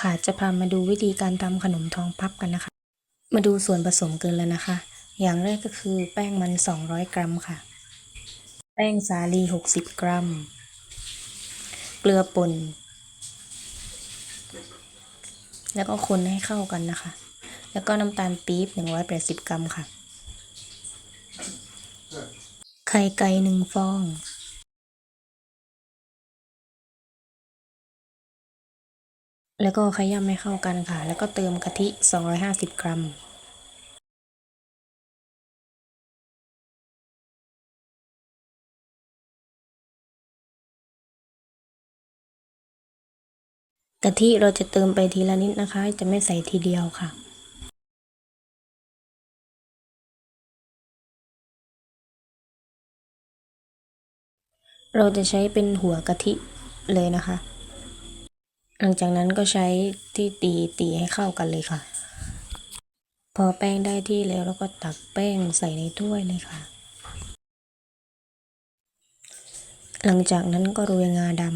ค่ะ จะพามาดูวิธีการทำขนมทองพับกันนะคะ มาดูส่วนผสมกันเลยนะคะ อย่างแรกก็คือแป้งมัน 200 กรัมค่ะ แป้งสาลี 60 กรัม เกลือป่น แล้วก็คนให้เข้ากันนะคะ แล้วก็น้ำตาลปี๊บ 180 กรัมค่ะ ไข่ไก่หนึ่งฟอง แล้วก็ขยำให้เข้ากันค่ะ แล้วก็เติมกะทิ 250 กรัม กะทิเราจะเติมไปทีละนิดนะคะ จะไม่ใส่ทีเดียวค่ะเราจะใช้เป็นหัวกะทิเลยนะคะ หลังจากนั้นก็ใช้ที่ตีตีให้เข้ากันเลยค่ะ พอแป้งได้ที่แล้วเราก็ตักแป้งใส่ในถ้วยเลยค่ะ หลังจากนั้นก็โรยงาดำ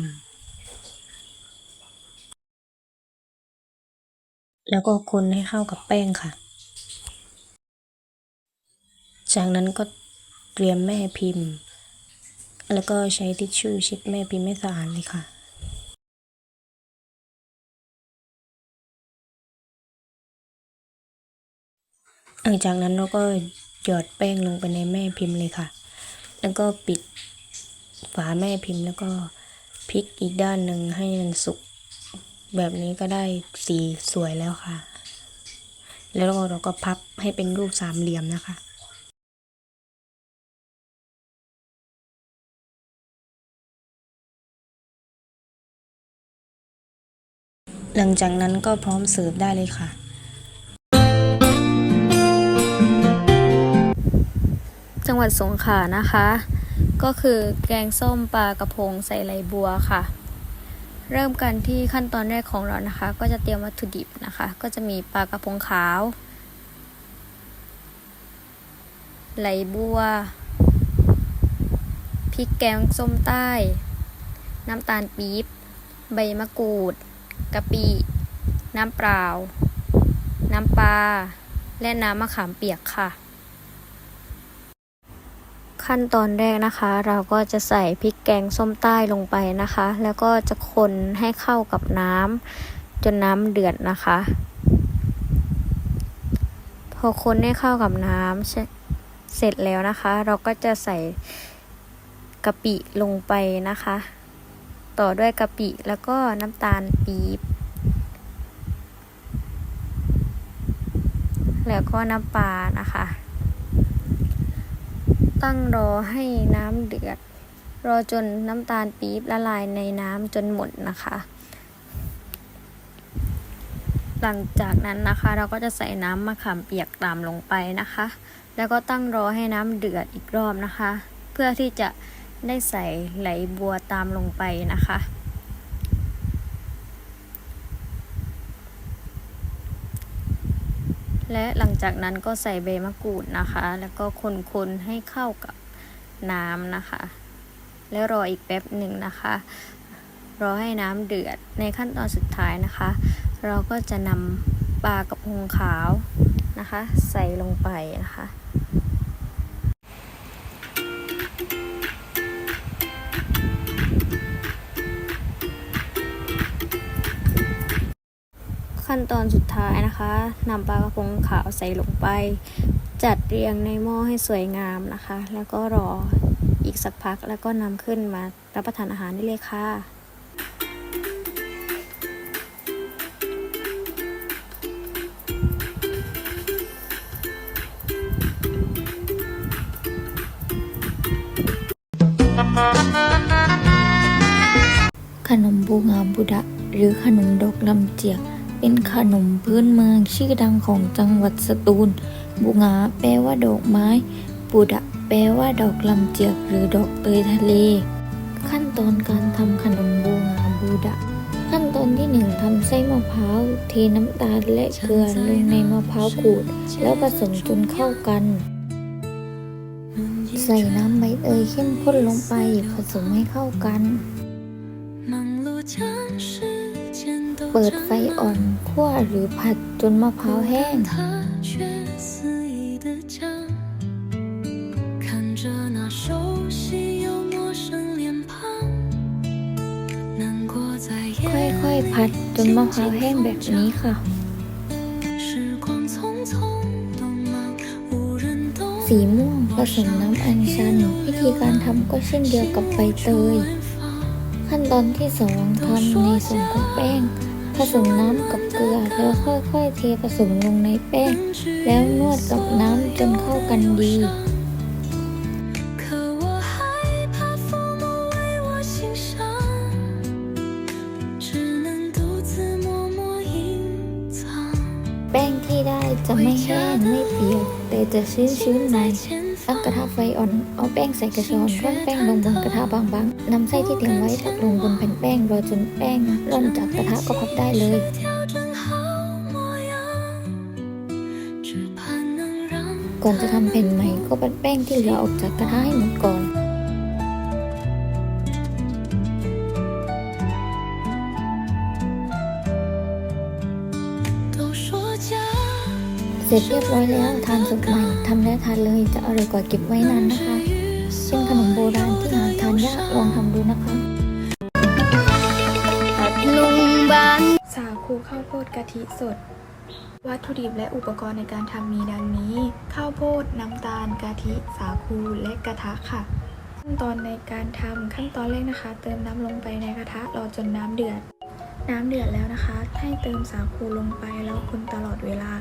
แล้วก็คนให้เข้ากับแป้งค่ะ จากนั้นก็เตรียมแม่พิมพ์ แล้วก็ใช้ทิชชู่เช็ดแม่พิมพ์ให้สะอาดเลยค่ะ ลังจากนั้นเราก็หยอดแป้งลงไปในแม่พิมพ์เลยค่ะ แล้วก็ปิดฝาแม่พิมพ์แล้วก็พลิกอีกด้านหนึ่งให้มันสุก แบบนี้ก็ได้สีสวยแล้วค่ะ แล้วเราก็พับให้เป็นรูปสามเหลี่ยมนะคะหลังจากนั้นก็พร้อมเสิร์ฟได้เลยค่ะ จังหวัดสงขลานะคะ ก็คือแกงส้มปลากระพงใส่ไหลบัวค่ะ เริ่มกันที่ขั้นตอนแรกของเรานะคะ ก็จะเตรียมวัตถุดิบนะคะ ก็จะมีปลากระพงขาว ไหลบัวพริกแกงส้มใต้ น้ำตาลปี๊บใบมะกรูดกะปิน้ำเปล่า น้ำปลา และน้ำมะขามเปียกค่ะ ขั้นตอนแรกนะคะ เราก็จะใส่พริกแกงส้มใต้ลงไปนะคะ แล้วก็จะคนให้เข้ากับน้ำจนน้ำเดือดนะคะ พอคนให้เข้ากับน้ำเสเสร็จแล้วนะคะ เราก็จะใส่กะปิลงไปนะคะ ต่อด้วยกะปิแล้วก็น้ำตาลปี๊บแล้วก็น้ำปลานะคะ ตั้งรอให้น้ำเดือด รอจนน้ำตาลปี๊บละลายในน้ำจนหมดนะคะ หลังจากนั้นนะคะ เราก็จะใส่น้ำมะขามเปียกตามลงไปนะคะ แล้วก็ตั้งรอให้น้ำเดือดอีกรอบนะคะ เพื่อที่จะได้ใส่ไหลบัวตามลงไปนะคะ และหลังจากนั้นก็ใส่ใบมะกรูดนะคะ แล้วก็คนๆให้เข้ากับน้ำนะคะ แล้วรออีกแป๊บหนึ่งนะคะ รอให้น้ำเดือดในขั้นตอนสุดท้ายนะคะ เราก็จะนำปลากระพงขาวนะคะ ใส่ลงไปนะคะ ขั้นตอนสุดท้ายนะคะนำปลากระพงขาวใส่ลงไป จัดเรียงในหม้อให้สวยงามนะคะ แล้วก็รออีกสักพักแล้วก็นำขึ้นมารับประทานอาหารได้เลยค่ะขนมบูงาบุดะ หรือขนมดอกลำเจียก เป็นขนมพื้นเมืองชื่อดังของจังหวัดสตูล บุงาแปลว่าดอกไม้ปูดะแปลว่าดอกลำเจียกหรือดอกเตยทะเล ขั้นตอนการทำขนมบูงาบูดะ ขั้นตอนที่หนึ่งทำาไส้มะพร้าว เทน้ำตาลและเกลือลงในมะพร้าวขูด แล้วผสมจนเข้ากันใส่น้ำใบเตยเข้มข้นลงไปผสมให้เข้ากัน เปิดไฟอ่อนคั่วหรือผัดจนมะพร้าวแห้งค่อยๆผัดจนมะพร้าวแห้งแบบนี้ค่ะ สีม่วงผสมน้ำอัญชัน วิธีการทำก็เช่นเดียวกับใบเตย ขั้นตอนที่สองทำในส่วนของแป้ง ผสมน้ำกับเกลือแล้วค่อยๆเทผสมลงในแป้ง แล้วนวดกับน้ำจนเข้ากันดีแป้งที่ได้จะไม่แห้งไม่เปียกแต่จะชื้นๆหน่อย ตั้งกระทะไฟอ่อน เอาแป้งใส่กระชอนร่อนแป้งลงบนกระทะบางๆนำไส้ที่เตรียมไว้ตักลงบนแผ่นแป้งรอจนแป้งร่อนจากกระทะก็พับได้เลยก่อนจะทำแผ่นใหม่ก็ปัดแป้งที่เหลือออกจากกระทะให้หมดก่อน เสร็จเรียบร้อยแล้วทานสดใหม่ทำแล้วทานเลยจะอร่อยกว่าเก็บไว้นานนะคะ เป็นขนมโบราณที่หาทานยากลองทำดูนะคะสาคูข้าวโพดกะทิสด วัตถุดิบและอุปกรณ์ในการทำมีดังนี้ ข้าวโพด น้ำตาล กะทิ สาคูและกระทะค่ะ ขั้นตอนในการทำขั้นตอนแรกนะคะ เติมน้ำลงไปในกระทะรอจนน้ำเดือด น้ำเดือดแล้วนะคะ ให้เติมสาคูลงไปแล้วคนตลอดเวลา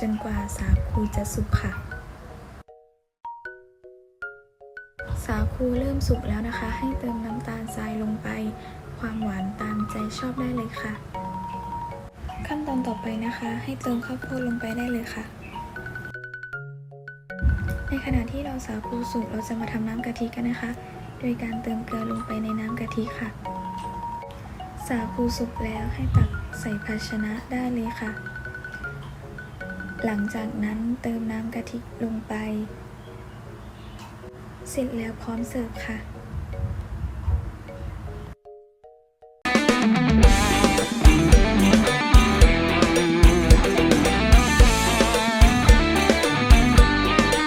จนกว่าสาคูจะสุกค่ะ สาคูเริ่มสุกแล้วนะคะ ให้เติมน้ำตาลทรายลงไป ความหวานตามใจชอบได้เลยค่ะ ขั้นตอนต่อไปนะคะ ให้เติมข้าวโพดลงไปได้เลยค่ะ ในขณะที่เราสาคูสุกเราจะมาทำน้ำกะทิกันนะคะ โดยการเติมเกลือลงไปในน้ำกะทิค่ะ สาคูสุกแล้วให้ตักใส่ภาชนะได้เลยค่ะ หลังจากนั้นเติมน้ำกะทิลงไป เสร็จแล้วพร้อมเสิร์ฟค่ะ